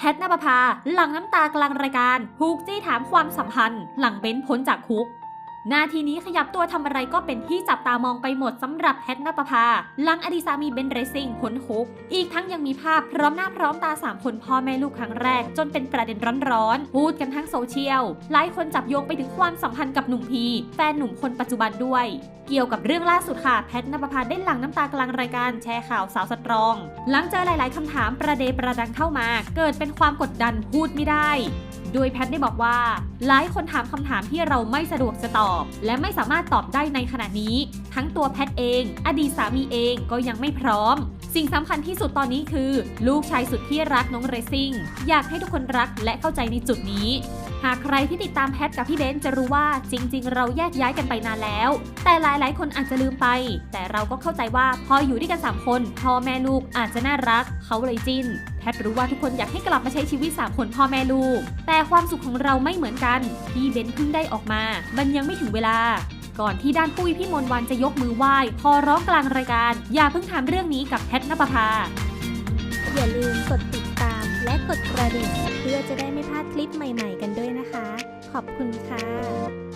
แพทนปภาหลังน้ำตากลางรายการถูกจี้ถามความสัมพันธ์ หลังเบ้นพ้นจากคุก นาทีนี้ขยับตัวทำอะไรก็เป็นที่จับตามองไปหมดสำหรับแพทนปภาหลังอดีตสามีเบนเรซิ่งพ้นคุก อีกทั้งยังมีภาพพร้อมหน้าพร้อมตาสามคนพ่อแม่ลูกครั้งแรก จนเป็นประเด็นร้อนๆ พูดกันทั้งโซเชียล หลายคนจับโยงไปถึงความสัมพันธ์กับหนุ่มพีแฟนหนุ่มคนปัจจุบันด้วย เกี่ยวกับเรื่องล่าสุดค่ะ แพทนปภาได้หลั่งน้ำตากลางรายการแชร์ข่าวสาวสตรอง หลังเจอหลาย ๆคำถามประเดประดังเข้ามา เกิดเป็นความกดดันพูดไม่ได้โดยแพทได้บอกว่า หลายคนถามคำถามที่เราไม่สะดวกจะตอบ และไม่สามารถตอบได้ในขณะนี้ ทั้งตัวแพทเอง อดีตสามีเองก็ยังไม่พร้อม สิ่งสำคัญที่สุดตอนนี้คือ ลูกชายสุดที่รักน้องเรซิ่งอยากให้ทุกคนรักและเข้าใจในจุดนี้หากใครที่ติดตามแพทกับพี่เบนซ์จะรู้ว่าจริง ๆ เราแยกย้ายกันไปนานแล้ว แต่หลายๆ คนอาจจะลืมไป แต่เราก็เข้าใจว่าพออยู่ด้วยกัน3คนพ่อแม่ลูกอาจจะน่ารัก เขาเลยจิ้น แพทรู้ว่าทุกคนอยากให้กลับมาใช้ชีวิต 3 คนพ่อแม่ลูก แต่ความสุขของเราไม่เหมือนกันพี่เบนเพิ่งได้ออกมา มันยังไม่ถึงเวลา ก่อนที่ด้านปุ้ยพี่มนวันจะยกมือไหว้ขอร้องกลางรายการ อย่าเพิ่งทำเรื่องนี้กับแพทนปภา อย่าลืมกดติดตามและกดกระดิ่งเพื่อจะได้ไม่พลาดคลิปใหม่ ๆ กันด้วยนะคะ ขอบคุณค่ะ